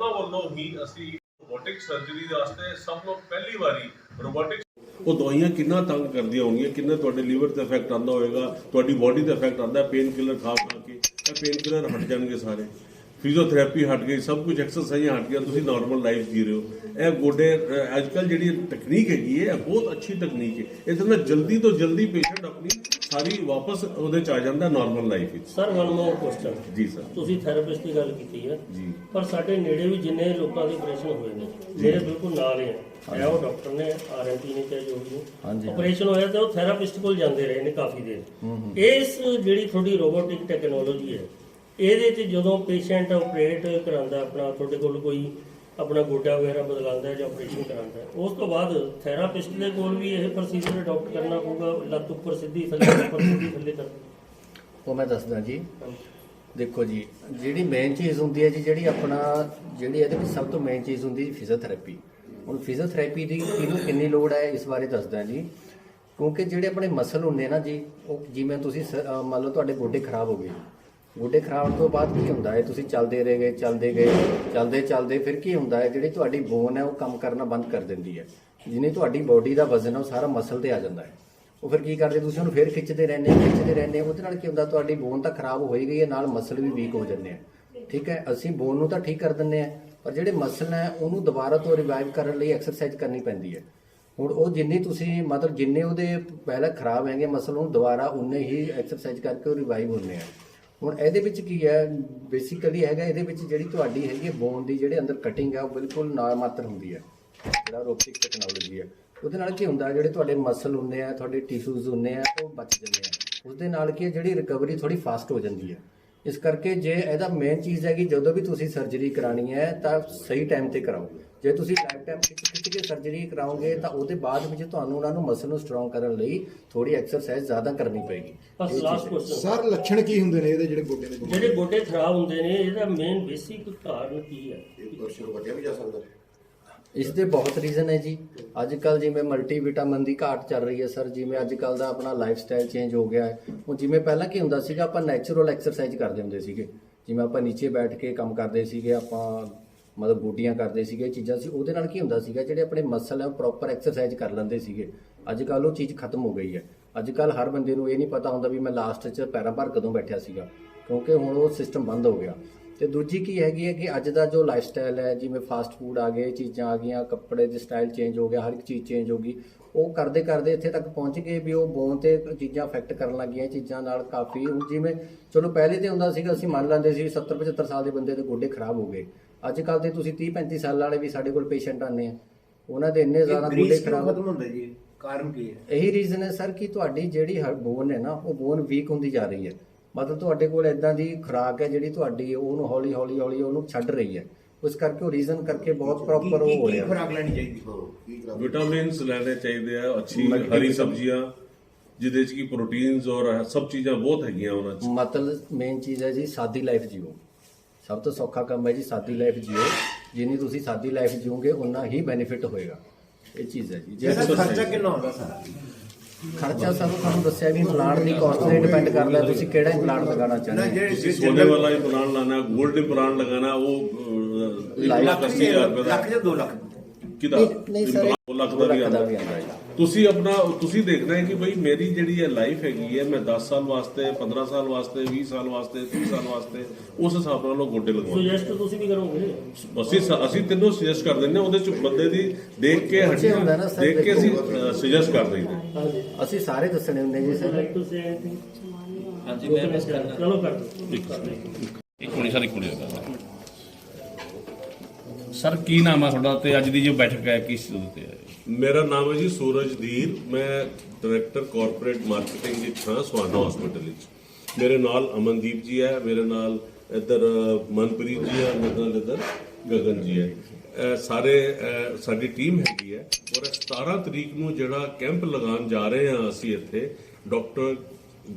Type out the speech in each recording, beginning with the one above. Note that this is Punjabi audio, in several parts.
ਉਹਨਾਂ ਵੱਲੋਂ ਹੀ ਅਸੀਂ ਰੋਬੋਟਿਕ ਸਰਜਰੀ ਵਾਸਤੇ ਸਭ ਤੋਂ ਪਹਿਲੀ ਵਾਰੀ ਰੋਬੋਟਿਕ ਉਹ ਦਵਾਈਆਂ ਕਿੰਨਾ ਤੰਗ ਕਰਦੀਆਂ ਹੋਣਗੀਆਂ, ਕਿੰਨਾ ਤੁਹਾਡੇ ਲੀਵਰ ਤੇ ਇਫੈਕਟ ਆਉਂਦਾ ਹੋਵੇਗਾ, ਤੁਹਾਡੀ ਬਾਡੀ ਤੇ ਇਫੈਕਟ ਆਉਂਦਾ ਪੇਨ ਕਿਲਰ ਖਾ ਖਾ ਕੇ ਇਹ ਪੇਨ ਕਿਲਰ ਹਟ ਜਾਣਗੇ ਸਾਰੇ। ਫਿਜ਼ੀਓਥੈਰੇਪੀ ਹਟ ਗਈ, ਸਭ ਕੁਝ ਐਕਸਰਸਾਈਜ਼ਾਂ ਹਟ ਗਈਆਂ, ਤੁਸੀਂ ਨਾਰਮਲ ਲਾਈਫ ਜੀ ਰਹੇ ਹੋ। ਇਹ ਗੋਡੇ ਅੱਜ ਕੱਲ ਜਿਹੜੀ ਟੈਕਨੀਕ ਹੈਗੀ ਹੈ, ਇਹ ਬਹੁਤ ਅੱਛੀ ਟੈਕਨੀਕ ਹੈ। ਇਹਦੇ ਨਾਲ ਜਲਦੀ ਤੋਂ ਜਲਦੀ ਪੇਸ਼ੈਂਟ ਆਪਣੀ ਸਾਰੀ ਵਾਪਸ ਉਹਦੇ ਚ ਆ ਜਾਂਦਾ ਨਾਰਮਲ ਲਾਈਫ ਵਿੱਚ। ਸਰ ਵਨ ਮੋਰ ਕੁਐਸਚਨ ਜੀ ਸਰ ਤੁਸੀਂ ਥੈਰੇਪਿਸਟ ਦੀ ਗੱਲ ਕੀਤੀ ਹੈ। ਜੀ। ਪਰ ਸਾਡੇ ਨੇੜੇ ਵੀ ਜਿੰਨੇ ਲੋਕਾਂ ਦੇ ਆਪਰੇਸ਼ਨ ਹੋਏ ਨੇ ਮੇਰੇ ਬਿਲਕੁਲ ਨਾਲ ਹੀ ਹੈ ਉਹ ਡਾਕਟਰ ਨੇ ਆਰਐਮਪੀ ਨੇ ਚਾਹੇ ਜੋ ਵੀ ਹਾਂਜੀ। ਆਪਰੇਸ਼ਨ ਹੋਇਆ ਤਾਂ ਉਹ ਥੈਰੇਪਿਸਟ ਕੋਲ ਜਾਂਦੇ ਰਹੇ ਨੇ ਕਾਫੀ ਦੇਰ। ਇਸ ਜਿਹੜੀ ਤੁਹਾਡੀ ਰੋਬੋਟਿਕ ਟੈਕਨੋਲੋਜੀ ਹੈ ਇਹਦੇ 'ਚ ਜਦੋਂ ਪੇਸ਼ੈਂਟ ਆਪਰੇਟ ਕਰਾਉਂਦਾ ਆਪਣਾ ਤੁਹਾਡੇ ਕੋਲ ਕੋਈ ਆਪਣਾ ਗੋਡਾ ਵਗੈਰਾ ਬਦਲਾਉਂਦਾ ਜਾਂ ਆਪਰੇਸ਼ਨ ਕਰਾਉਂਦਾ ਉਸ ਤੋਂ ਬਾਅਦ ਥੈਰੇਪਿਸਟ ਦੇ ਕੋਲ ਵੀ ਇਹ ਪ੍ਰੋਸੀਜਰ ਅਡਾਪਟ ਕਰਨਾ ਪਊਗਾ ਲੱਤ ਉੱਪਰ ਸਿੱਧੀ ਥੱਲੇ ਉੱਪਰ ਸਿੱਧੀ ਥੱਲੇ ਕਰਨੀ ਉਹ ਮੈਂ ਦੱਸਦਾ ਜੀ। ਦੇਖੋ ਜੀ ਜਿਹੜੀ ਮੇਨ ਚੀਜ਼ ਹੁੰਦੀ ਹੈ ਜੀ ਜਿਹੜੀ ਆਪਣਾ ਜਿਹੜੀ ਇਹਦੇ ਵਿੱਚ ਸਭ ਤੋਂ ਮੇਨ ਚੀਜ਼ ਹੁੰਦੀ ਹੈ ਫਿਜ਼ੀਓਥੈਰੇਪੀ ਹੁਣ ਫਿਜ਼ੀਓਥੈਰੇਪੀ ਦੀ ਕਿਹਨੂੰ ਕਿੰਨੀ ਲੋੜ ਹੈ ਇਸ ਬਾਰੇ ਦੱਸਦਾ ਜੀ। ਕਿਉਂਕਿ ਜਿਹੜੇ ਆਪਣੇ ਮਸਲ ਹੁੰਦੇ ਨਾ ਜੀ ਉਹ ਜਿਵੇਂ ਤੁਸੀਂ ਮੰਨ ਲਓ ਤੁਹਾਡੇ ਗੋਡੇ ਖਰਾਬ ਹੋ ਗਏ। ਗੋਡੇ ਖਰਾਬ ਹੋਣ ਤੋਂ ਬਾਅਦ ਕੀ ਹੁੰਦਾ ਹੈ? ਤੁਸੀਂ ਚੱਲਦੇ ਰਹੇ ਗਏ ਚੱਲਦੇ ਗਏ, ਚੱਲਦੇ ਚੱਲਦੇ ਫਿਰ ਕੀ ਹੁੰਦਾ ਹੈ? ਜਿਹੜੀ ਤੁਹਾਡੀ ਬੋਨ ਹੈ, ਉਹ ਕੰਮ ਕਰਨਾ ਬੰਦ ਕਰ ਦਿੰਦੀ ਹੈ। ਜਿੰਨੀ ਤੁਹਾਡੀ ਬੋਡੀ ਦਾ ਵਜ਼ਨ ਹੈ, ਉਹ ਸਾਰਾ ਮਸਲ ਤੇ ਆ ਜਾਂਦਾ ਹੈ। ਉਹ ਫਿਰ ਕੀ ਕਰਦੇ? ਤੁਸੀਂ ਉਹਨੂੰ ਫਿਰ ਖਿੱਚਦੇ ਰਹਿੰਦੇ ਖਿੱਚਦੇ ਰਹਿੰਦੇ ਉਹਦੇ ਨਾਲ ਕੀ ਹੁੰਦਾ? ਤੁਹਾਡੀ ਬੋਨ ਤਾਂ ਖਰਾਬ ਹੋਈ ਗਈ ਹੈ, ਨਾਲ ਮਸਲ ਵੀ ਵੀਕ ਹੋ ਜਾਂਦੇ ਆ। ਠੀਕ ਹੈ? ਅਸੀਂ ਬੋਨ ਨੂੰ ਤਾਂ ਠੀਕ ਕਰ ਦਿੰਦੇ ਆ ਪਰ ਜਿਹੜੇ ਮਸਲ ਹੈ, ਉਹਨੂੰ ਦੁਬਾਰਾ ਤੋਂ ਰਿਵਾਈਵ ਕਰਨ ਲਈ ਐਕਸਰਸਾਈਜ਼ ਕਰਨੀ ਪੈਂਦੀ ਹੈ। ਹੁਣ ਉਹ ਜਿੰਨੀ ਤੁਸੀਂ ਮਤਲਬ ਜਿੰਨੇ ਉਹਦੇ ਪਹਿਲਾਂ ਖਰਾਬ ਹੈਗੇ ਮਸਲ ਨੂੰ ਦੁਬਾਰਾ ਉਨੇ ਹੀ ਐਕਸਰਸਾਈਜ਼ ਕਰਕੇ ਉਹ ਰਿਵਾਈਵ ਹੁੰਦੇ ਆ। ਹੁਣ ਇਹਦੇ ਵਿੱਚ ਕੀ ਹੈ? ਬੇਸਿਕਲੀ ਹੈਗਾ ਇਹਦੇ ਵਿੱਚ ਜਿਹੜੀ ਤੁਹਾਡੀ ਹੈਗੀ ਹੈ ਬੋਨ ਦੀ ਜਿਹੜੇ ਅੰਦਰ ਕਟਿੰਗ ਹੈ ਉਹ ਬਿਲਕੁਲ ਨਾ ਮਾਤਰ ਹੁੰਦੀ ਹੈ। ਜਿਹੜਾ ਰੋਬੋਟਿਕ ਟੈਕਨੋਲੋਜੀ ਹੈ। ਉਹਦੇ ਨਾਲ ਕੀ ਹੁੰਦਾ, ਜਿਹੜੇ ਤੁਹਾਡੇ ਮਸਲ ਹੁੰਦੇ ਆ, ਤੁਹਾਡੇ ਟਿਸ਼ੂਜ਼ ਹੁੰਦੇ ਆ, ਉਹ ਬਚ ਜਾਂਦੇ ਆ। ਉਸਦੇ ਨਾਲ ਕੀ ਹੈ, ਜਿਹੜੀ ਰਿਕਵਰੀ ਥੋੜੀ ਫਾਸਟ ਹੋ ਜਾਂਦੀ ਹੈ। ਇਸ ਕਰਕੇ ਜੇ ਇਹਦਾ ਮੇਨ ਚੀਜ਼ ਹੈ ਕਿ ਜਦੋਂ ਵੀ ਤੁਸੀਂ ਸਰਜਰੀ ਕਰਾਣੀ ਹੈ ਤਾਂ ਸਹੀ ਟਾਈਮ ਤੇ ਕਰਾਓ ਜੇ ਤੁਸੀਂ ਲਾਈਫ ਟਾਈਮ ਖਿੱਚ ਖਿੱਚ ਕੇ ਸਰਜਰੀ ਕਰਾਓਗੇ ਤਾਂ ਉਹਦੇ ਬਾਅਦ ਵਿੱਚ ਤੁਹਾਨੂੰ ਉਹਨਾਂ ਨੂੰ ਮਸਲ ਨੂੰ ਸਟਰੋਂਗ ਕਰਨ ਲਈ ਥੋੜੀ ਐਕਸਰਸਾਈਜ਼ ਜ਼ਿਆਦਾ ਕਰਨੀ ਪਏਗੀ। ਬਸ ਇਹ ਲਾਸਟ। ਕੁਐਸਚਨ ਸਰ ਲੱਛਣ ਕੀ ਹੁੰਦੇ ਨੇ ਇਹਦੇ ਜਿਹੜੇ ਗੋਡੇ ਦੇ ਜਿਹੜੇ ਗੋਡੇ ਖਰਾਬ ਹੁੰਦੇ ਨੇ ਇਹਦਾ ਮੇਨ ਬੇਸਿਕ ਕਾਰਨ ਕੀ ਹੈ? ਇਸ ਦੇ ਬਹੁਤ ਰੀਜ਼ਨ ਹੈ ਜੀ। ਅੱਜ ਕੱਲ ਜਿਵੇਂ ਮਲਟੀਵਿਟਾਮਿਨ ਦੀ ਘਾਟ ਚੱਲ ਰਹੀ ਹੈ ਸਰ ਜਿਵੇਂ ਅੱਜ ਕੱਲ ਦਾ ਆਪਣਾ ਲਾਈਫ ਸਟਾਈਲ ਚੇਂਜ ਹੋ ਗਿਆ ਹੈ। ਹੁਣ ਜਿਵੇਂ ਪਹਿਲਾਂ ਕੀ ਹੁੰਦਾ ਸੀਗਾ, ਆਪਾਂ ਨੈਚੁਰਲ ਐਕਸਰਸਾਈਜ਼ ਕਰਦੇ ਹੁੰਦੇ ਸੀਗੇ। ਜਿਵੇਂ ਆਪਾਂ ਨੀਚੇ ਬੈਠ ਕੇ ਕੰਮ ਕਰਦੇ ਸੀਗੇ, ਆਪਾਂ ਮਤਲਬ ਗੋਟੀਆਂ ਕਰਦੇ ਸੀਗੇ, ਇਹ ਚੀਜ਼ਾਂ ਸੀ। ਉਹਦੇ ਨਾਲ ਕੀ ਹੁੰਦਾ ਸੀਗਾ, ਜਿਹੜੇ ਆਪਣੇ ਮਸਲ ਹੈ, ਉਹ ਪ੍ਰੋਪਰ ਐਕਸਰਸਾਈਜ਼ ਕਰ ਲੈਂਦੇ ਸੀਗੇ। ਅੱਜ ਕੱਲ ਉਹ ਚੀਜ਼ ਖਤਮ ਹੋ ਗਈ ਹੈ। ਅੱਜ ਕੱਲ ਹਰ ਬੰਦੇ ਨੂੰ ਇਹ ਨਹੀਂ ਪਤਾ ਹੁੰਦਾ ਵੀ ਮੈਂ ਲਾਸਟ 'ਚ ਪੈਰਾਂ ਭਰ ਕਦੋਂ ਬੈਠਿਆ ਸੀਗਾ। ਕਿਉਂਕਿ ਹੁਣ ਉਹ ਸਿਸਟਮ ਬੰਦ ਹੋ ਗਿਆ। ਤੇ ਦੂਜੀ ਕੀ ਹੈਗੀ ਹੈ ਕਿ ਅੱਜ ਦਾ ਜੋ ਲਾਈਫ ਸਟਾਈਲ ਹੈ ਜਿਵੇਂ ਫਾਸਟ ਫੂਡ ਆ ਗਏ ਚੀਜ਼ਾਂ ਆ ਗਈਆਂ ਕੱਪੜੇ ਦੇ ਸਟਾਈਲ ਚੇਂਜ ਹੋ ਗਿਆ ਹਰ ਇੱਕ ਚੀਜ਼ ਚੇਂਜ ਹੋ ਗਈ ਉਹ ਕਰਦੇ ਕਰਦੇ ਇੱਥੇ ਤੱਕ ਪਹੁੰਚ ਗਏ ਵੀ ਉਹ ਬੋਨ ਤੇ ਚੀਜ਼ਾਂ ਅਫੈਕਟ ਕਰਨ ਲੱਗੀਆਂ ਚੀਜ਼ਾਂ ਨਾਲ ਕਾਫੀ ਜਿਵੇਂ ਚਲੋ ਪਹਿਲੇ ਤੇ ਹੁੰਦਾ ਸੀਗਾ ਅਸੀਂ ਮੰਨ ਲੈਂਦੇ ਸੀ 70 75 ਸਾਲ ਦੇ ਬੰਦੇ ਦੇ ਗੋਡੇ ਖਰਾਬ ਹੋ ਗਏ। ਅੱਜ ਕੱਲ ਤੇ ਤੁਸੀਂ 30 35 ਸਾਲ ਵਾਲੇ ਵੀ ਸਾਡੇ ਕੋਲ ਪੇਸ਼ੈਂਟ ਆਉਂਦੇ ਆ। ਉਹਨਾਂ ਦੇ ਇੰਨੇ ਜ਼ਿਆਦਾ ਗੋਡੇ ਖਰਾਬ ਖਤਮ ਹੁੰਦਾ ਜੀ? ਕਾਰਨ ਕੀ ਹੈ? ਇਹੀ ਰੀਜ਼ਨ ਹੈ ਸਰ ਕਿ ਤੁਹਾਡੀ ਜਿਹੜੀ ਬੋਨ ਹੈ ਨਾ ਉਹ ਬੋਨ ਵੀਕ ਹੁੰਦੀ ਜਾ ਰਹੀ ਹੈ। ਮਤਲਬ ਤੁਹਾਡੇ ਕੋਲ ਇਦਾਂ ਦੀ ਖੁਰਾਕ ਹੈ ਜਿਹੜੀ ਤੁਹਾਡੀ ਉਹਨੂੰ ਹੌਲੀ ਹੌਲੀ ਹੌਲੀ ਉਹਨੂੰ ਛੱਡ ਰਹੀ ਹੈ। ਉਸ ਕਰਕੇ ਉਹ ਰੀਜ਼ਨ ਕਰਕੇ ਬਹੁਤ ਪ੍ਰੋਪਰ ਹੋ ਕੀ ਰਿਹਾ। ਖੁਰਾਕ ਲੈਣੀ ਚਾਹੀਦੀ ਵਿਟਾਮਿਨਸ ਲੈਣੇ ਚਾਹੀਦੇ ਆ ਅੱਛੀ ਹਰੀ ਸਬਜ਼ੀਆਂ ਜਿਹਦੇ ਚ ਕੀ ਪ੍ਰੋਟੀਨਸ ਔਰ ਸਭ ਚੀਜ਼ਾਂ ਬਹੁਤ ਹੈਗੀਆਂ ਉਹਨਾਂ ਚ। ਮਤਲਬ ਮੇਨ ਚੀਜ਼ ਹੈ ਜੀ ਸਾਦੀ ਲਾਈਫ ਜੀਓ। ਸਭ ਤੋਂ ਸੌਖਾ ਕੰਮ ਹੈ ਜੀ ਸਾਦੀ ਲਾਈਫ ਜੀਓ। ਜਿੰਨੀ ਤੁਸੀਂ ਸਾਦੀ ਲਾਈਫ ਜੀਓਗੇ ਉਨਾ ਹੀ ਬੈਨੀਫਿਟ ਹੋਏਗਾ। ਇਹ ਚੀਜ਼ ਹੈ ਜੀ। ਜੇ ਖਰਚਾ ਕਿੰਨਾ ਹੁੰਦਾ ਸਰ? ਖਰਚਾ ਸਾਨੂੰ ਤੁਹਾਨੂੰ ਦੱਸਿਆ ਵੀ ਇੰਪਲਾਂਟ ਦੀ ਕਾਸਟ ਤੇ ਡਿਪੈਂਡ ਕਰਦਾ ਤੁਸੀਂ ਕਿਹੜਾ ਇੰਪਲਾਂਟ ਲਗਾਉਣਾ ਚਾਹੁੰਦੇ ਹੋ? ਜਿਹੜੇ ਤੁਸੀਂ ਸੋਨੇ ਵਾਲਾ ਇੰਪਲਾਨ ਲਾਣਾ 골ਡ ਇੰਪਲਾਨ ਲਗਾਣਾ ਉਹ ਅਹ, ਇੱਕ ਲੱਖ ਲੱਖ ਅੱਸੀ ਹਜ਼ਾਰ ਰੁਪਏ ਦਾ। ਲੱਖ ਜਾਂ 2 ਲੱਖ? ਕਿਦਾ ਨਹੀਂ ਸਰ ਲੱਖ ਦਾ ਵੀ ਆਉਂਦਾ। ਤੁਸੀਂ ਆਪਣਾ ਤੁਸੀਂ ਦੇਖਣਾ ਹੈ ਕਿ ਭਾਈ ਮੇਰੀ ਜਿਹੜੀ ਹੈ ਲਾਈਫ ਹੈਗੀ ਹੈ ਮੈਂ 10 ਸਾਲ ਵਾਸਤੇ 15 ਸਾਲ ਵਾਸਤੇ 20 ਸਾਲ ਵਾਸਤੇ 30 ਸਾਲ ਵਾਸਤੇ ਉਸ ਹਿਸਾਬ ਨਾਲ ਉਹ ਗੋਡੇ ਲਗਵਾਉਂਦੇ ਸੁਜੈਸਟ ਤੁਸੀਂ ਵੀ ਕਰੋਗੇ? ਅਸੀਂ ਅਸੀਂ ਤਿੰਨੋਂ ਸੁਜੈਸਟ ਕਰ ਦਿੰਦੇ ਉਹਦੇ ਚ ਬੰਦੇ ਦੀ ਦੇਖ ਕੇ ਬੱਚੇ ਹੁੰਦਾ ਨਾ ਹੱਡੀਆਂ ਸਰ, ਦੇਖ ਕੇ ਅਸੀਂ। ਸੁਜੈਸਟ ਕਰ ਦਿੰਦੇ ਅਸੀਂ ਸਾਰੇ ਦੱਸਣੇ ਹੁੰਦੇ ਜੀ ਸਰ। ਹਾਂਜੀ ਮੈਂ ਮਿਸ ਕਰਨਾ। ਚਲੋ ਕਰ ਦਿਓ। ਇੱਕ ਕੁੜੀ ਸਰ ਇੱਕ ਕੁੜੀ ਦਾ ਸਰ, ਕੀ ਨਾਮ ਆ ਤੁਹਾਡਾ ਤੇ ਅੱਜ ਦੀ ਜੋ ਬੈਠਕ ਹੈ, ਕਿਸ ਉੱਤੇ ਹੈ? ਮੇਰਾ ਨਾਮ ਹੈ ਜੀ ਸੂਰਜ ਧੀਰ ਮੈਂ ਡਾਇਰੈਕਟਰ ਕਾਰਪੋਰੇਟ ਮਾਰਕੀਟਿੰਗ ਵਿੱਚ ਹਾਂ ਸਵਾਨਾ ਹਸਪੀਟਲ ਵਿੱਚ। ਮੇਰੇ ਨਾਲ ਅਮਨਦੀਪ ਜੀ ਹੈ, ਮੇਰੇ ਨਾਲ ਇੱਧਰ ਮਨਪ੍ਰੀਤ ਜੀ ਹੈ, ਮੇਰੇ ਨਾਲ ਇੱਧਰ ਗਗਨ ਜੀ ਹੈ। ਸਾਰੇ ਸਾਡੀ ਟੀਮ ਹੈਗੀ ਹੈ। ਔਰ ਇਹ 17 ਤਰੀਕ ਨੂੰ ਜਿਹੜਾ ਕੈਂਪ ਲਗਾਉਣ ਜਾ ਰਹੇ ਹਾਂ ਅਸੀਂ ਇੱਥੇ ਡਾਕਟਰ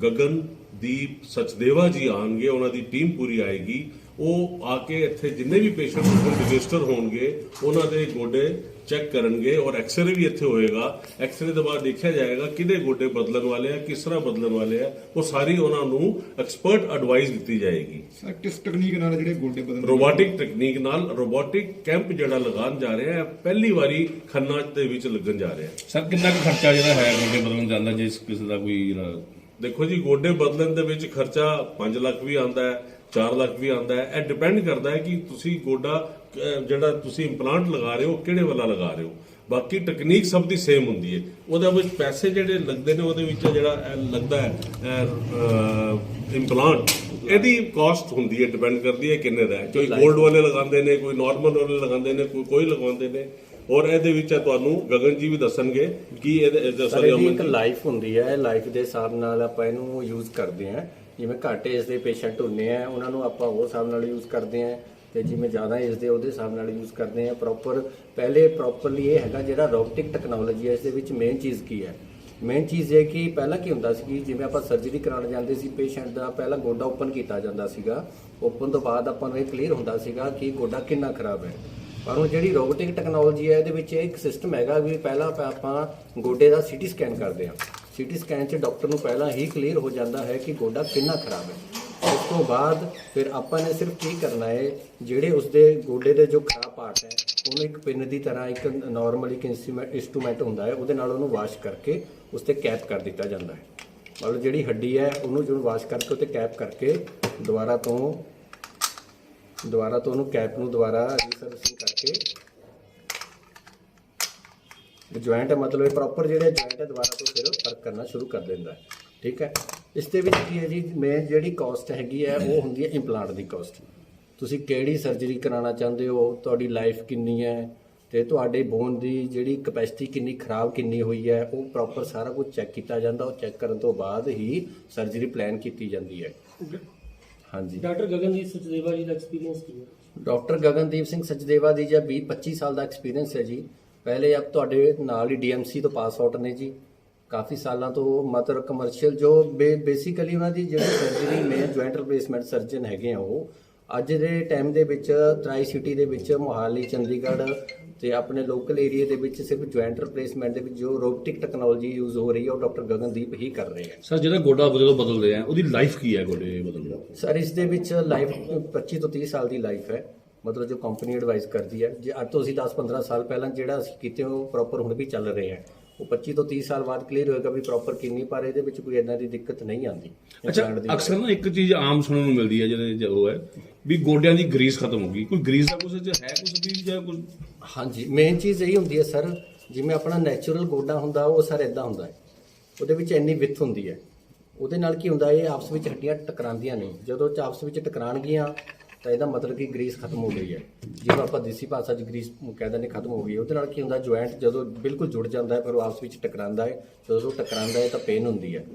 ਗਗਨਦੀਪ ਸਚਦੇਵਾ ਜੀ ਆਣਗੇ ਉਹਨਾਂ ਦੀ ਟੀਮ ਪੂਰੀ ਆਏਗੀ। ਉਹ ਆ ਕੇ ਇੱਥੇ ਜਿੰਨੇ ਵੀ ਪੇਸ਼ੈਂਟ ਰਜਿਸਟਰ ਹੋਣਗੇ ਉਹਨਾਂ ਦੇ ਗੋਡੇ ਚੈੱਕ ਕਰਨਗੇ ਔਰ ਐਕਸਰੇ ਵੀ ਇੱਥੇ ਹੋਏਗਾ। ਐਕਸਰੇ ਤੋਂ ਬਾਅਦ ਦੇਖਿਆ ਜਾਏਗਾ ਕਿਹਦੇ ਗੋਡੇ ਬਦਲਣ ਵਾਲੇ ਆ ਕਿਸ ਤਰ੍ਹਾਂ ਬਦਲਣ ਵਾਲੇ ਆ। ਉਹ ਸਾਰੀ ਉਹਨਾਂ ਨੂੰ ਐਕਸਪਰਟ ਐਡਵਾਈਸ ਦਿੱਤੀ ਜਾਏਗੀ। ਸਰ ਕਿਸ ਟੈਕਨੀਕ ਨਾਲ ਜਿਹੜੇ ਗੋਡੇ ਬਦਲ ਰੋਬੋਟਿਕ ਟੈਕਨੀਕ ਨਾਲ ਰੋਬੋਟਿਕ ਕੈਂਪ ਜਿਹੜਾ ਲਗਾਉਣ ਜਾ ਰਿਹਾ ਹੈ ਪਹਿਲੀ ਵਾਰੀ ਖੰਨਾ ਦੇ ਵਿੱਚ ਲੱਗਣ ਜਾ ਰਿਹਾ ਹੈ। ਸਰ ਕਿੰਨਾ ਕੁ ਖਰਚਾ ਜਿਹੜਾ ਹੈ ਗੋਡੇ ਬਦਲਣ ਜਾਂਦਾ ਜੇ ਕਿਸੇ ਦਾ ਕੋਈ ਦੇਖੋ ਜੀ ਗੋਡੇ ਬਦਲਣ ਦੇ ਵਿੱਚ ਖਰਚਾ 5 ਲੱਖ ਵੀ ਆਂਦਾ ਹੈ। 4 ਲੱਖ ਵੀ ਆਂਦਾ ਹੈ। ਇਹ ਡਿਪੈਂਡ ਕਰਦਾ ਹੈ ਕਿ ਤੁਸੀਂ ਗੋਡਾ ਜਿਹੜਾ ਤੁਸੀਂ ਇੰਪਲਾਂਟ ਲਗਾ ਰਹੇ ਹੋ ਕਿਹੜੇ ਵਾਲਾ ਲਗਾ ਰਹੇ ਹੋ। ਬਾਕੀ ਟੈਕਨੀਕ ਸਭ ਦੀ ਸੇਮ ਹੁੰਦੀ ਹੈ। ਉਹਦੇ ਵਿੱਚ ਪੈਸੇ ਜਿਹੜੇ ਲੱਗਦੇ ਨੇ ਉਹਦੇ ਵਿੱਚ ਜਿਹੜਾ ਲੱਗਦਾ ਹੈ ਇੰਪਲਾਂਟ ਇਹਦੀ ਕਾਸਟ ਹੁੰਦੀ ਹੈ ਡਿਪੈਂਡ ਕਰਦੀ ਹੈ ਕਿੰਨੇ ਦਾ ਹੈ। ਕੋਈ 골ਡ ਵਾਲੇ ਲਗਾਉਂਦੇ ਨੇ ਕੋਈ ਨਾਰਮਲ ਵਾਲੇ ਲਗਾਉਂਦੇ ਨੇ ਕੋਈ ਕੋਈ ਲਗਵਾਉਂਦੇ ਨੇ। ਔਰ ਇਹਦੇ ਵਿੱਚ ਤੁਹਾਨੂੰ ਗਗਨ ਜੀ ਵੀ ਦੱਸਣਗੇ ਕਿ ਇਹਦੇ ਸਰ ਇੱਕ। ਲਾਈਫ ਹੁੰਦੀ ਹੈ। ਲਾਈਫ ਦੇ ਹਿਸਾਬ ਨਾਲ ਆਪਾਂ ਇਹਨੂੰ ਯੂਜ਼ ਕਰਦੇ ਹਾਂ। ਜਿਵੇਂ ਘੱਟ ਏਜ ਦੇ ਪੇਸ਼ੈਂਟ ਹੁੰਦੇ ਆ, ਉਹਨਾਂ ਨੂੰ ਆਪਾਂ ਉਹ ਹਿਸਾਬ ਨਾਲ ਯੂਜ਼ ਕਰਦੇ ਹਾਂ ਤੇ ਜਿਵੇਂ ਜ਼ਿਆਦਾ ਏਜ ਦੇ ਉਹਦੇ ਹਿਸਾਬ ਨਾਲ ਯੂਜ਼ ਕਰਦੇ ਹਾਂ ਪ੍ਰੋਪਰ ਪਹਿਲੇ ਪ੍ਰੋਪਰਲੀ ਇਹ ਹੈਗਾ ਜਿਹੜਾ ਰੋਬੋਟਿਕ ਟੈਕਨੋਲੋਜੀ ਹੈ ਇਸ ਦੇ ਵਿੱਚ ਮੇਨ ਚੀਜ਼ ਕੀ ਹੈ? ਮੇਨ ਚੀਜ਼ ਇਹ ਕਿ ਪਹਿਲਾਂ ਕੀ ਹੁੰਦਾ ਸੀ ਕਿ ਜਿਵੇਂ ਆਪਾਂ ਸਰਜਰੀ ਕਰਾਉਣ ਜਾਂਦੇ ਸੀ ਪੇਸ਼ੈਂਟ ਦਾ ਪਹਿਲਾਂ ਗੋਡਾ ਓਪਨ ਕੀਤਾ ਜਾਂਦਾ ਸੀਗਾ। ਓਪਨ ਤੋਂ ਬਾਅਦ ਆਪਾਂ ਨੂੰ ਇਹ ਕਲੀਅਰ ਹੁੰਦਾ ਸੀਗਾ ਕਿ ਗੋਡਾ ਕਿੰਨਾ ਖਰਾਬ ਹੈ। ਪਰ ਹੁਣ ਜਿਹੜੀ ਰੋਬੋਟਿਕ ਟੈਕਨੋਲੋਜੀ ਹੈ, ਇਹਦੇ ਵਿੱਚ ਇੱਕ ਸਿਸਟਮ ਹੈਗਾ ਵੀ ਪਹਿਲਾਂ ਆਪਾਂ- ਆਪਾਂ ਗੋਡੇ ਦਾ ਸੀਟੀ ਸਕੈਨ ਕਰਦੇ ਹਾਂ ਸੀਟੀ ਸਕੈਨ 'ਚ ਡਾਕਟਰ ਨੂੰ ਪਹਿਲਾਂ ਹੀ ਕਲੀਅਰ ਹੋ ਜਾਂਦਾ ਹੈ ਕਿ ਗੋਡਾ ਕਿੰਨਾ ਖਰਾਬ ਹੈ। ਉਸ ਤੋਂ ਬਾਅਦ ਫਿਰ ਆਪਾਂ ਨੇ ਸਿਰਫ ਕੀ ਕਰਨਾ ਹੈ, ਜਿਹੜੇ ਉਸਦੇ ਗੋਡੇ ਦੇ ਜੋ ਖਰਾਬ ਪਾਰਟ ਹੈ, ਉਹਨੂੰ ਇੱਕ ਪਿੰਨ ਦੀ ਤਰ੍ਹਾਂ ਇੱਕ ਨਾਰਮਲ ਇੱਕ ਇੰਸਟਰੂਮੈਂਟ ਹੁੰਦਾ ਹੈ, ਉਹਦੇ ਨਾਲ ਉਹਨੂੰ ਵਾਸ਼ ਕਰਕੇ ਉਸ ਤੇ ਕੈਪ ਕਰ ਦਿੱਤਾ ਜਾਂਦਾ ਹੈ। ਮਤਲਬ ਜਿਹੜੀ ਹੱਡੀ ਹੈ, ਉਹਨੂੰ ਜਦੋਂ ਵਾਸ਼ ਕਰਕੇ ਉੱਤੇ ਕੈਪ ਕਰਕੇ ਦੁਬਾਰਾ ਤੋਂ ਦੁਬਾਰਾ ਤੋਂ ਉਹਨੂੰ ਕੈਪ ਨੂੰ ਦੁਬਾਰਾ ਰੀਸਰਵਿਸਿੰਗ ਕਰਕੇ ਜੁਆਇੰਟ ਹੈ ਮਤਲਬ ਇਹ ਪ੍ਰੋਪਰ ਜਿਹੜੇ ਜੁਆਇੰਟ ਹੈ ਦੁਬਾਰਾ ਤੋਂ ਫਿਰ ਵਰਕ ਕਰਨਾ ਸ਼ੁਰੂ ਕਰ ਦਿੰਦਾ ਹੈ। ਠੀਕ ਹੈ? ਇਸ ਦੇ ਵਿੱਚ ਕੀ ਹੈ ਜੀ? ਮੈਂ ਜਿਹੜੀ ਕਾਸਟ ਹੈਗੀ ਹੈ ਉਹ ਹੁੰਦੀ ਹੈ ਇੰਪਲਾਂਟ ਦੀ ਕਾਸਟ ਤੁਸੀਂ ਕਿਹੜੀ ਸਰਜਰੀ ਕਰਾਉਣਾ ਚਾਹੁੰਦੇ ਹੋ? ਤੁਹਾਡੀ ਲਾਈਫ ਕਿੰਨੀ ਹੈ? ਤੇ ਤੁਹਾਡੇ ਬੋਨ ਦੀ ਜਿਹੜੀ ਕਪੈਸਿਟੀ ਕਿੰਨੀ ਖਰਾਬ ਕਿੰਨੀ ਹੋਈ ਹੈ ਉਹ ਪ੍ਰੋਪਰ ਸਾਰਾ ਕੁਝ ਚੈੱਕ ਕੀਤਾ ਜਾਂਦਾ। ਉਹ ਚੈੱਕ ਕਰਨ ਤੋਂ ਬਾਅਦ ਹੀ ਸਰਜਰੀ ਪਲਾਨ ਕੀਤੀ ਜਾਂਦੀ ਹੈ। ਹਾਂਜੀ। ਡਾਕਟਰ ਗਗਨਦੀਪ ਸਚਦੇਵਾ ਜੀ ਦਾ ਐਕਸਪੀਰੀਅੰਸ ਕੀ ਹੈ? ਡਾਕਟਰ ਗਗਨਦੀਪ ਸਿੰਘ ਸਚਦੇਵਾ ਦੀ ਜੀ 20 25 ਸਾਲ ਦਾ ਐਕਸਪੀਰੀਅੰਸ ਹੈ ਜੀ। ਪਹਿਲੇ ਆਪ ਤੁਹਾਡੇ ਨਾਲ ਹੀ ਡੀਐਮਸੀ ਤੋਂ ਪਾਸ ਆਊਟ ਨੇ ਜੀ। ਕਾਫੀ ਸਾਲਾਂ ਤੋਂ ਮਤਲਬ ਕਮਰਸ਼ੀਅਲ ਜੋ ਬੇਸਿਕਲੀ ਉਹਨਾਂ ਦੀ ਜਿਹੜੀ surgery main joint replacement surgeon ਹੈਗੇ ਆ ਉਹ ਅੱਜ ਦੇ ਟਾਈਮ ਦੇ ਵਿੱਚ ਟਰਾਈ ਸਿਟੀ ਦੇ ਵਿੱਚ ਮੋਹਾਲੀ ਚੰਡੀਗੜ੍ਹ ਤੇ ਆਪਣੇ ਲੋਕਲ ਏਰੀਆ ਦੇ ਵਿੱਚ ਸਿਰਫ ਜੁਆਇੰਟ ਰਿਪਲੇਸਮੈਂਟ ਦੇ ਵਿੱਚ ਜੋ ਰੋਬੋਟਿਕ ਟੈਕਨੋਲੋਜੀ ਯੂਜ਼ ਹੋ ਰਹੀ ਹੈ ਉਹ ਡਾਕਟਰ ਗਗਨਦੀਪ ਹੀ ਕਰ ਰਹੇ ਹੈ ਸਰ ਜਿਹੜਾ ਗੋਡਾ ਜਦੋਂ ਬਦਲਦੇ ਆ ਉਹਦੀ ਲਾਈਫ ਕੀ ਹੈ ਗੋਡੇ ਬਦਲਣ ਦਾ? ਸਰ ਇਸ ਦੇ ਵਿੱਚ ਲਾਈਫ 25 ਤੋਂ 30 ਸਾਲ ਦੀ ਲਾਈਫ ਹੈ। ਮਤਲਬ ਜੋ ਕੰਪਨੀ ਐਡਵਾਈਸ ਕਰਦੀ ਹੈ ਜੇ ਅੱਜ ਤੋਂ ਅਸੀਂ 10-15 ਸਾਲ ਪਹਿਲਾਂ ਜਿਹੜਾ ਅਸੀਂ ਕੀਤੇ ਉਹ ਪ੍ਰੋਪਰ ਹੁਣ ਵੀ ਚੱਲ ਰਹੇ ਹੈ। ਉਹ 25 ਤੋਂ 30 ਸਾਲ ਬਾਅਦ ਕਲੀਅਰ ਹੋਏਗਾ ਵੀ ਪ੍ਰੋਪਰ ਕਿੰਨੀ ਪਰ ਇਹਦੇ ਵਿੱਚ ਕੋਈ ਇਦਾਂ ਦੀ ਦਿੱਕਤ ਨਹੀਂ ਆਉਂਦੀ। ਅੱਛਾ ਅਕਸਰ ਨਾ ਇੱਕ ਚੀਜ਼ ਆਮ ਸੁਣਨ ਨੂੰ ਮਿਲਦੀ ਹੈ ਜਿਹੜੇ ਉਹ ਹੈ ਵੀ ਗੋਡਿਆਂ ਦੀ ਗਰੀਸ ਖਤਮ ਹੋ ਗਈ। ਕੋਈ ਗਰੀਸ ਦਾ ਕੁਝ ਹੈ ਕੁਝ ਵੀ ਜਾਂ ਕੁਝ ਹਾਂਜੀ ਮੇਨ ਚੀਜ਼ ਇਹੀ ਹੁੰਦੀ ਹੈ ਸਰ ਜਿਵੇਂ ਆਪਣਾ ਨੈਚੁਰਲ ਗੋਡਾ ਹੁੰਦਾ ਉਹ ਸਰ ਇਦਾਂ ਹੁੰਦਾ ਹੈ। ਉਹਦੇ ਵਿੱਚ ਇੰਨੀ ਵਿੱਥ ਹੁੰਦੀ ਹੈ। ਉਹਦੇ ਨਾਲ ਕੀ ਹੁੰਦਾ ਇਹ ਆਪਸ ਵਿੱਚ ਹੱਡੀਆਂ ਟਕਰਾਉਂਦੀਆਂ ਨਹੀਂ ਜਦੋਂ ਚ ਆਪਸ ਵਿੱਚ ਟਕਰਾਣਗੀਆਂ ਤਾਂ ਇਹਦਾ ਮਤਲਬ ਕਿ ਗਰੀਸ ਖਤਮ ਹੋ ਗਈ ਹੈ। ਜਿਵੇਂ ਆਪਾਂ ਦੇਸੀ ਭਾਸ਼ਾ 'ਚ ਗਰੀਸ ਕਹਿ ਦਿੰਦੇ ਖਤਮ ਹੋ ਗਈ ਉਹਦੇ ਨਾਲ ਕੀ ਹੁੰਦਾ, ਜੁਆਇੰਟ ਜਦੋਂ ਬਿਲਕੁਲ ਜੁੜ ਜਾਂਦਾ ਹੈ ਪਰ ਉਹ ਆਪਸ ਵਿੱਚ ਟਕਰਾਉਂਦਾ ਹੈ। ਜਦੋਂ ਉਹ ਟਕਰਾਉਂਦਾ ਹੈ ਤਾਂ ਪੇਨ ਹੁੰਦੀ ਹੈ।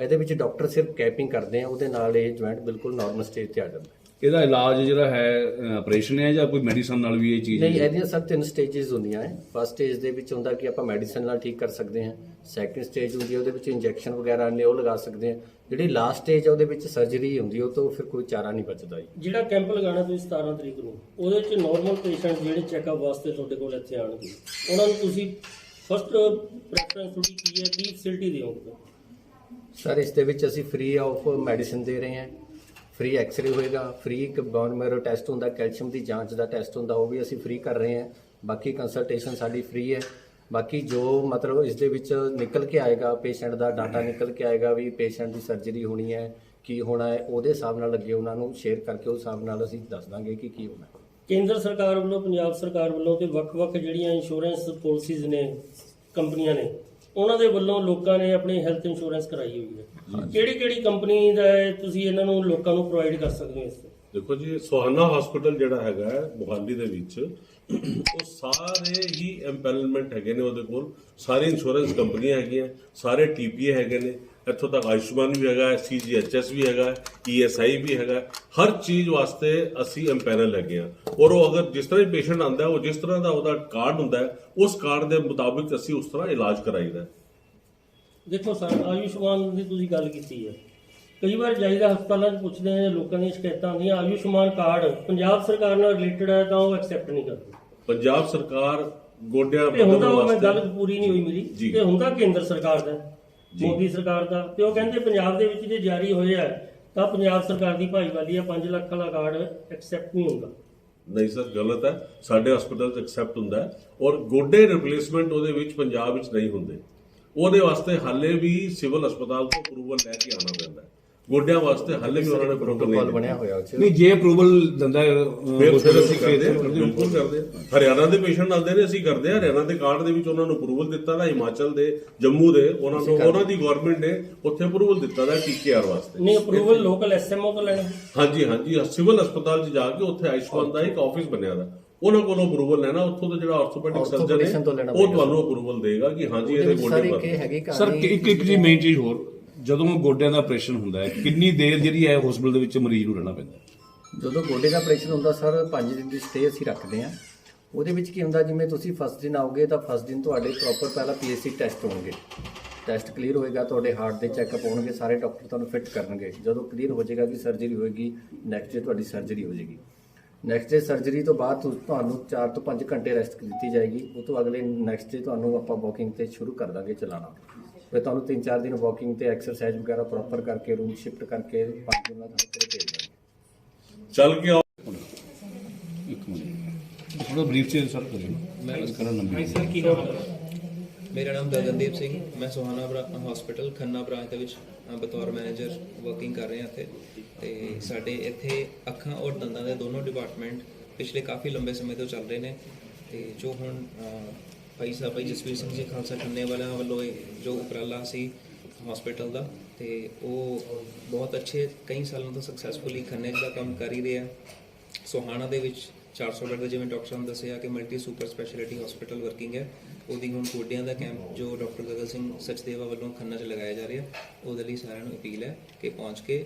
ਇਹਦੇ ਵਿੱਚ ਡਾਕਟਰ ਸਿਰਫ ਕੈਪਿੰਗ ਕਰਦੇ ਆ, ਉਹਦੇ ਨਾਲ ਇਹ ਜੁਆਇੰਟ ਬਿਲਕੁਲ ਨਾਰਮਲ ਸਟੇਜ ਤੇ ਆ ਜਾਂਦਾ ਹੈ। ਇਹਦਾ ਇਲਾਜ ਜਿਹੜਾ ਹੈ ਆਪਰੇਸ਼ਨ ਹੈ ਜਾਂ ਕੋਈ ਮੈਡੀਸਨ ਨਾਲ ਵੀ ਇਹ ਚੀਜ਼ ਨਹੀਂ ਇਹਦੀਆਂ ਸਰ ਤਿੰਨ ਸਟੇजेस ਹੁੰਦੀਆਂ ਹੈ। ਫਸਟ ਸਟੇਜ ਦੇ ਵਿੱਚ ਹੁੰਦਾ ਕਿ ਆਪਾਂ ਮੈਡੀਸਨ ਨਾਲ ਠੀਕ ਕਰ ਸਕਦੇ ਹਾਂ। ਸੈਕੰਡ ਸਟੇਜ ਹੁੰਦੀ ਹੈ ਉਹਦੇ ਵਿੱਚ ਇੰਜੈਕਸ਼ਨ ਵਗੈਰਾ ਨੇ ਉਹ ਲਗਾ ਸਕਦੇ ਹਾਂ। ਜਿਹੜੀ ਲਾਸਟ ਸਟੇਜ ਹੈ ਉਹਦੇ ਵਿੱਚ ਸਰਜਰੀ ਹੁੰਦੀ ਹੈ ਉਹ ਤੋਂ ਫਿਰ ਕੋਈ ਚਾਰਾ ਨਹੀਂ ਬਚਦਾ ਜੀ। ਜਿਹੜਾ ਕੈਂਪ ਲਗਾਉਣਾ ਤੁਸੀਂ 17 ਤਰੀਕ ਨੂੰ ਉਹਦੇ ਚ ਨਾਰਮਲ ਪੇਸ਼ੈਂਟ ਜਿਹੜੇ ਚੈੱਕਅਪ ਵਾਸਤੇ ਤੁਹਾਡੇ ਕੋਲ ਇੱਥੇ ਆਣਗੇ ਉਹਨਾਂ ਨੂੰ ਤੁਸੀਂ ਫਸਟ ਪ੍ਰੈਫਰੈਂਸ ਤੁਹਾਡੀ ਕੀ ਹੈ? ਕੀ ਫੈਸਿਲਿਟੀ ਦਿਓਗੇ? ਸਰ ਇਸ ਦੇ ਵਿੱਚ ਅਸੀਂ ਫ੍ਰੀ ਆਫ ਮੈਡੀਸਿਨ ਦੇ ਰਹੇ ਹਾਂ। ਫ੍ਰੀ ਐਕਸ-ਰੇ ਹੋਏਗਾ ਫ੍ਰੀ ਇੱਕ ਬੋਨ ਮੈਰੋ ਟੈਸਟ ਹੁੰਦਾ ਕੈਲਸ਼ੀਅਮ ਦੀ ਜਾਂਚ ਦਾ ਟੈਸਟ ਹੁੰਦਾ, ਉਹ ਵੀ ਅਸੀਂ ਫ੍ਰੀ ਕਰ ਰਹੇ ਹਾਂ। ਬਾਕੀ ਕੰਸਲਟੇਸ਼ਨ ਸਾਡੀ ਫ੍ਰੀ ਹੈ। ਬਾਕੀ ਜੋ ਮਤਲਬ ਇਸ ਦੇ ਵਿੱਚ ਨਿਕਲ ਕੇ ਆਏਗਾ ਪੇਸ਼ੈਂਟ ਦਾ ਡਾਟਾ ਨਿਕਲ ਕੇ ਆਏਗਾ ਵੀ ਪੇਸ਼ੈਂਟ ਦੀ ਸਰਜਰੀ ਹੋਣੀ ਹੈ, ਕੀ ਹੋਣਾ ਹੈ, ਉਹਦੇ ਹਿਸਾਬ ਨਾਲ ਅੱਗੇ ਉਹਨਾਂ ਨੂੰ ਸ਼ੇਅਰ ਕਰਕੇ ਉਸ ਹਿਸਾਬ ਨਾਲ ਅਸੀਂ ਦੱਸ ਦਾਂਗੇ ਕਿ ਕੀ ਹੋਣਾ। ਹੈ ਕੇਂਦਰ ਸਰਕਾਰ ਵੱਲੋਂ, ਪੰਜਾਬ ਸਰਕਾਰ ਵੱਲੋਂ ਤੇ ਵੱਖ-ਵੱਖ ਜਿਹੜੀਆਂ ਇੰਸ਼ੋਰੈਂਸ ਪਾਲਿਸੀਜ਼ ਨੇ, ਕੰਪਨੀਆਂ ਨੇ, ਉਹਨਾਂ ਦੇ ਵੱਲੋਂ ਲੋਕਾਂ ਨੇ ਆਪਣੀ ਹੈਲਥ ਇੰਸ਼ੋਰੈਂਸ ਕਰਾਈ ਹੋਈ ਹੈ। ਕਿਹੜੀ-ਕਿਹੜੀ ਕੰਪਨੀ ਦਾ ਹੈ ਤੁਸੀਂ ਇਹਨਾਂ ਨੂੰ ਲੋਕਾਂ ਨੂੰ ਪ੍ਰੋਵਾਈਡ ਕਰ ਸਕਦੇ ਹੋ ਇਸ ਤੇ? ਦੇਖੋ ਜੀ ਸੁਹਾਨਾ ਹਸਪੀਟਲ ਜਿਹੜਾ ਹੈਗਾ ਹੈ, ਮੁਹਾਲੀ ਦੇ ਵਿੱਚ ਉਹ ਸਾਰੇ ਹੀ ਐਮਪੈਨਲਮੈਂਟ ਹੈਗੇ ਨੇ ਉਹਦੇ ਕੋਲ। ਸਾਰੀ ਇੰਸ਼ੋਰੈਂਸ ਕੰਪਨੀਆਂ ਹੈਗੀਆਂ ਸਾਰੇ ਟੀਪੀਏ ਹੈਗੇ ਨੇ। ਇੱਥੋਂ ਤੱਕ ਆਯੁਸ਼ਮਾਨ ਵੀ ਹੈਗਾ ਸੀਜੀਐਚਐਸ ਵੀ ਹੈਗਾ ਈਐਸਆਈ ਵੀ ਹੈਗਾ ਹਰ ਚੀਜ਼ ਵਾਸਤੇ ਅਸੀਂ ਐਮਪੈਨਲ ਹੈਗੇ ਆ ਔਰ ਉਹ ਅਗਰ ਜਿਸ ਤਰ੍ਹਾਂ ਪੇਸ਼ੈਂਟ ਆਂਦਾ ਉਹ ਜਿਸ ਤਰ੍ਹਾਂ ਦਾ ਉਹਦਾ ਕਾਰਡ ਹੁੰਦਾ ਹੈ, ਉਸ ਕਾਰਡ ਦੇ ਮੁਤਾਬਿਕ ਅਸੀਂ ਉਸ ਤਰ੍ਹਾਂ ਇਲਾਜ ਕਰਾਈਦਾ ਹੈ। ਦੇਖੋ ਸਰ ਆਯੁਸ਼ਮਾਨ ਦੀ ਤੁਸੀਂ ਗੱਲ ਕੀਤੀ ਹੈ। ਕਈ ਵਾਰ ਜਾਈਦਾ ਹਸਪਤਾਲਾਂ 'ਚ ਪੁੱਛਦੇ ਆ ਲੋਕਾਂ ਦੀਆਂ ਸ਼ਿਕਾਇਤਾਂ ਆਉਂਦੀਆਂ ਆਯੁਸ਼ਮਾਨ ਕਾਰਡ ਪੰਜਾਬ ਸਰਕਾਰ ਨਾਲ ਰਿਲੇਟਡ ਹੈ ਤਾਂ ਉਹ ਐਕਸੈਪਟ ਨਹੀਂ ਕਰਦੇ। ਪੰਜਾਬ ਸਰਕਾਰ ਗੋਡਿਆਂ ਤੇ ਹੁੰਦਾ ਉਹ ਮੈਂ ਗੱਲ ਪੂਰੀ ਨਹੀਂ ਹੋਈ। ਮੇਰੀ। ਤੇ ਹੁੰਦਾ ਕੇਂਦਰ ਸਰਕਾਰ ਦਾ। ਮੋਦੀ ਸਰਕਾਰ ਦਾ। ਤੇ ਉਹ ਕਹਿੰਦੇ ਪੰਜਾਬ ਦੇ ਵਿੱਚ ਜੇ ਜਾਰੀ ਹੋਇਆ ਤਾਂ ਪੰਜਾਬ ਸਰਕਾਰ ਦੀ ਭਾਈਵਾਲੀ ਆ 5 ਲੱਖ ਵਾਲਾ ਕਾਰਡ ਐਕਸੈਪਟ ਨਹੀਂ ਹੁੰਦਾ। ਨਹੀਂ ਸਰ ਗਲਤ ਹੈ। ਸਾਡੇ ਹਸਪੀਟਲ 'ਚ ਐਕਸੈਪਟ ਹੁੰਦਾ ਔਰ ਗੋਡੇ ਰਿਪਲੇਸਮੈਂਟ ਉਹਦੇ ਵਿੱਚ ਪੰਜਾਬ ਵਿੱਚ ਨਹੀਂ ਹੁੰਦੇ। ਉਹਦੇ ਵਾਸਤੇ ਹਾਲੇ ਵੀ ਸਿਵਲ ਹਸਪਤਾਲ ਤੋਂ ਅਪਰੂਵਲ ਲੈ ਕੇ ਆਉਣਾ ਪੈਂਦਾ ਹੈ। ਗੋਡਿਆਂ ਵਾਸਤੇ ਹਾਲੇ ਵੀ ਉਹਨਾਂ ਨੇ ਪ੍ਰੋਟੋਕਾਲ। ਬਣਿਆ ਹੋਇਆ 'ਚ ਨਹੀਂ ਜੇ ਅਪਰੂਵਲ ਦਿੰਦਾ ਫਿਰ ਅਸੀਂ ਕਰਦੇ ਹਾਂ, ਕਰਦੇ ਬਿਲਕੁਲ ਕਰਦੇ ਹਾਂ। ਹਰਿਆਣਾ ਦੇ ਪੇਸ਼ੈਂਟ ਆਉਂਦੇ ਨੇ ਅਸੀਂ ਕਰਦੇ ਹਾਂ। ਹਰਿਆਣਾ ਦੇ ਕਾਰਡ ਦੇ ਵਿੱਚ ਉਹਨਾਂ ਨੂੰ ਅਪਰੂਵਲ ਦਿੱਤਾ ਦਾ ਹਿਮਾਚਲ ਦੇ ਜੰਮੂ ਦੇ ਉਹਨਾਂ ਨੂੰ ਉਹਨਾਂ ਦੀ ਗਵਰਨਮੈਂਟ ਨੇ ਉੱਥੇ ਅਪਰੂਵਲ ਦਿੱਤਾ ਦਾ ਟੀਕੇਆਰ ਵਾਸਤੇ। ਨਹੀਂ ਅਪਰੂਵਲ ਲੋਕਲ ਐਸਐਮਓ ਤੋਂ ਲੈਣਾ। ਹਾਂਜੀ ਹਾਂਜੀ ਸਿਵਲ ਹਸਪਤਾਲ 'ਚ ਜਾ ਕੇ ਉੱਥੇ ਆਯੁਸ਼ਮਾਨ ਦਾ ਇੱਕ ਆਫਿਸ ਬਣਿਆ ਦਾ। ਉਹਨਾਂ ਕੋਲੋਂ ਅਪਰੂਵਲ ਲੈਣਾ ਉੱਥੋਂ ਦਾ ਜਿਹੜਾ ਆਰਥੋਪੈਡਿਕ ਸਰਜਨ ਹੈ ਉਹ। ਤੁਹਾਨੂੰ ਅਪਰੂਵਲ ਦੇਗਾ ਕਿ ਹਾਂਜੀ ਇਹਦੇ ਗੋਡੇ ਪਰ ਸਰ ਇੱਕ ਇੱਕ ਜੀ ਮੇਨ ਚੀਜ਼ ਹੋਰ ਜਦੋਂ ਗੋਡਿਆਂ ਦਾ ਆਪਰੇਸ਼ਨ ਹੁੰਦਾ ਹੈ ਕਿੰਨੀ ਦੇਰ ਜਿਹੜੀ ਹੈ ਹਸਪੀਟਲ ਦੇ ਵਿੱਚ ਮਰੀਜ਼ ਨੂੰ ਰਹਿਣਾ ਪੈਂਦਾ? ਜਦੋਂ ਗੋਡੇ ਦਾ ਆਪਰੇਸ਼ਨ ਹੁੰਦਾ ਸਰ 5 ਦਿਨ ਦੀ ਸਟੇ ਅਸੀਂ ਰੱਖਦੇ ਹਾਂ। ਉਹਦੇ ਵਿੱਚ ਕੀ ਹੁੰਦਾ ਜਿਵੇਂ ਤੁਸੀਂ ਫਸਟ ਦਿਨ ਆਓਗੇ ਤਾਂ ਫਸਟ ਦਿਨ ਤੁਹਾਡੇ ਪ੍ਰੋਪਰ ਪਹਿਲਾਂ ਪੀਐਸਸੀ ਟੈਸਟ ਹੋਣਗੇ। ਟੈਸਟ ਕਲੀਅਰ ਹੋਏਗਾ ਤੁਹਾਡੇ ਹਾਰਟ ਦੇ ਚੈੱਕਅਪ ਹੋਣਗੇ ਸਾਰੇ ਡਾਕਟਰ ਤੁਹਾਨੂੰ ਫਿੱਟ ਕਰਨਗੇ। ਜਦੋਂ ਕਲੀਅਰ ਹੋ ਜਾਏਗਾ ਕਿ ਸਰਜਰੀ ਹੋਏਗੀ ਨੈਕਸਟ ਡੇ ਤੁਹਾਡੀ ਸਰਜਰੀ ਹੋ ਜਾਏਗੀ। ਨੈਕਸਟ ਡੇ ਸਰਜਰੀ ਤੋਂ ਬਾਅਦ ਤੁ- ਤੁਹਾਨੂੰ 4 ਤੋਂ 5 ਘੰਟੇ ਰੈਸਟ ਦਿੱਤੀ ਜਾਏਗੀ। ਉਹ ਤੋਂ ਅਗਲੇ ਨੈਕਸਟ ਡੇ ਤੁਹਾਨੂੰ ਆਪਾਂ ਵਾਕਿੰਗ ਤੇ ਸ਼ੁਰੂ ਕਰ ਦਾਂਗੇ ਚਲਾਣਾ। ਫਿਰ ਤੁਹਾਨੂੰ 3-4 ਦਿਨ ਵਾਕਿੰਗ ਤੇ ਐਕਸਰਸਾਈਜ਼ ਵਗੈਰਾ ਪ੍ਰੋਪਰ ਕਰਕੇ ਰੂਮ ਸ਼ਿਫਟ ਕਰਕੇ 5 ਦਿਨਾਂ ਤੱਕ ਘਰੇ ਭੇਜ ਦਾਂਗੇ। ਚੱਲ ਕੇ ਆਓ ਇੱਕ ਮਿੰਟ। ਥੋੜਾ ਬਰੀਫ ਚ ਸਰ ਕਰਿਓ। ਮੈਂ ਕਰਨ ਨੰਬਰ ਮੇਰਾ ਨਾਮ ਗਗਨਦੀਪ ਸਿੰਘ, ਮੈਂ ਸੁਹਾਣਾ ਹਸਪੀਟਲ ਖੰਨਾ ਬ੍ਰਾਂਚ ਦੇ ਵਿੱਚ ਬਤੌਰ ਮੈਨੇਜਰ ਵਰਕਿੰਗ ਕਰ ਰਿਹਾ ਇੱਥੇ। ਤੇ ਸਾਡੇ ਇੱਥੇ ਅੱਖਾਂ ਔਰ ਦੰਦਾਂ ਦੇ ਦੋਨੋਂ ਡਿਪਾਰਟਮੈਂਟ ਪਿਛਲੇ ਕਾਫੀ ਲੰਬੇ ਸਮੇਂ ਤੋਂ ਚੱਲ ਰਹੇ ਨੇ। ਤੇ ਜੋ ਹੁਣ ਭਾਈ ਸਾਹਿਬ, ਭਾਈ ਜਸਵੀਰ ਸਿੰਘ ਜੀ, ਖਾਲਸਾ ਖੰਨੇ ਵਾਲਿਆਂ ਵੱਲੋਂ ਜੋ ਉਪਰਾਲਾ ਸੀ ਹਸਪੀਟਲ ਦਾ, ਤੇ ਉਹ ਬਹੁਤ ਅੱਛੇ ਕਈ ਸਾਲਾਂ ਤੋਂ ਸਕਸੈਸਫੁਲੀ ਖੰਨੇ ਦਾ ਕੰਮ ਕਰ ਹੀ ਰਿਹਾ ਸੋਹਾਣਾ ਦੇ ਵਿੱਚ 400 ਬੈੱਡ ਦਾ ਜਿਵੇਂ ਡਾਕਟਰ ਸਾਹਿਬ ਨੇ ਦੱਸਿਆ ਕਿ multi super speciality hospital working ਹੈ। ਉਹਦੀ ਹੁਣ ਗੋਡਿਆਂ ਦਾ ਕੈਂਪ ਜੋ ਡਾਕਟਰ ਗਗਨ ਸਿੰਘ ਸਚਦੇਵਾ ਵੱਲੋਂ ਖੰਨਾ 'ਚ ਲਗਾਇਆ ਜਾ ਰਿਹਾ ਉਹਦੇ ਲਈ ਸਾਰਿਆਂ ਨੂੰ ਅਪੀਲ ਹੈ ਕਿ ਪਹੁੰਚ ਕੇ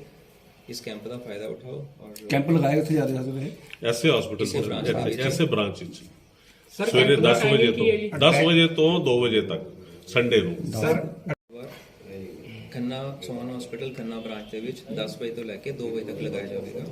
ਇਸ ਕੈਂਪ ਦਾ ਫਾਇਦਾ ਉਠਾਓ ਔਰ ਕੈਂਪ ਲਗਾਏ ਉੱਥੇ ਜਾ ਰਹੇ ਸੀ ਐਸੇ ਹਸਪੀਟਲ। ਐਸੇ ਬ੍ਰਾਂਚ ਵਿੱਚ। ਸਵੇਰੇ 10 ਵਜੇ ਤੋਂ 10 ਵਜੇ ਤੋਂ 2 ਵਜੇ ਤੱਕ ਸੰਡੇ ਨੂੰ। ਵਾਰ ਖੰਨਾ ਸੋਹਾਣਾ ਹਸਪੀਟਲ ਖੰਨਾ ਬ੍ਰਾਂਚ ਦੇ ਵਿੱਚ 10 ਵਜੇ ਤੋਂ ਲੈ ਕੇ 2 ਵਜੇ ਤੱਕ ਲਗਾਇਆ ਜਾਵੇਗਾ।